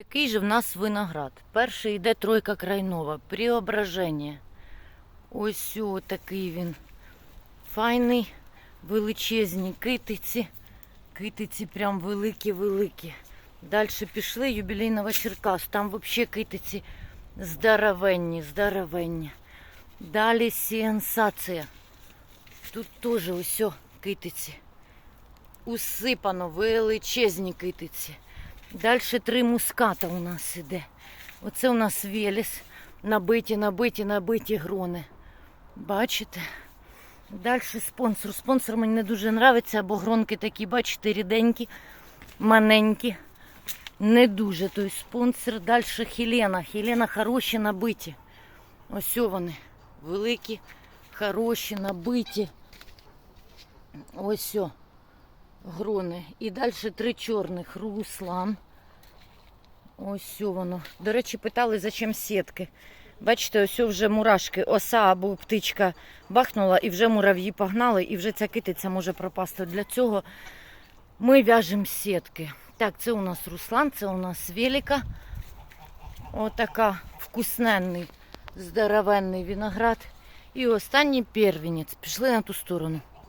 Який же в нас виноград? Перший йде тройка крайнова, преображення. Ось о, такий він. Файний, величезні китиці. Китиці прям великі-великі. Далі пішли юбілейного Черкас. Там взагалі китиці здоровенні, здоровенні. Далі сенсація. Тут теж ось китиці. Усипано величезні китиці. Далі три муската у нас іде. Оце у нас Веліс. Набиті, набиті, набиті грони. Бачите? Далі спонсор. Спонсор мені не дуже подобається, бо гронки такі, бачите, ріденькі, маненькі. Не дуже той спонсор. Далі Хелена. Хелена хороші набиті. Ось вони. Великі, хороші, набиті. Ось о грони. І далі три чорних. Руслан. Ось воно. До речі, питали, зачем сітки. Бачите, ось вже мурашки, оса або птичка бахнула, і вже мурав'ї погнали, і вже ця китиця може пропасти. Для цього ми в'яжемо сітки. Так, це у нас Руслан, це у нас Веліка. Отака вкусненний, здоровенний виноград. І останній первінець. Пішли на ту сторону.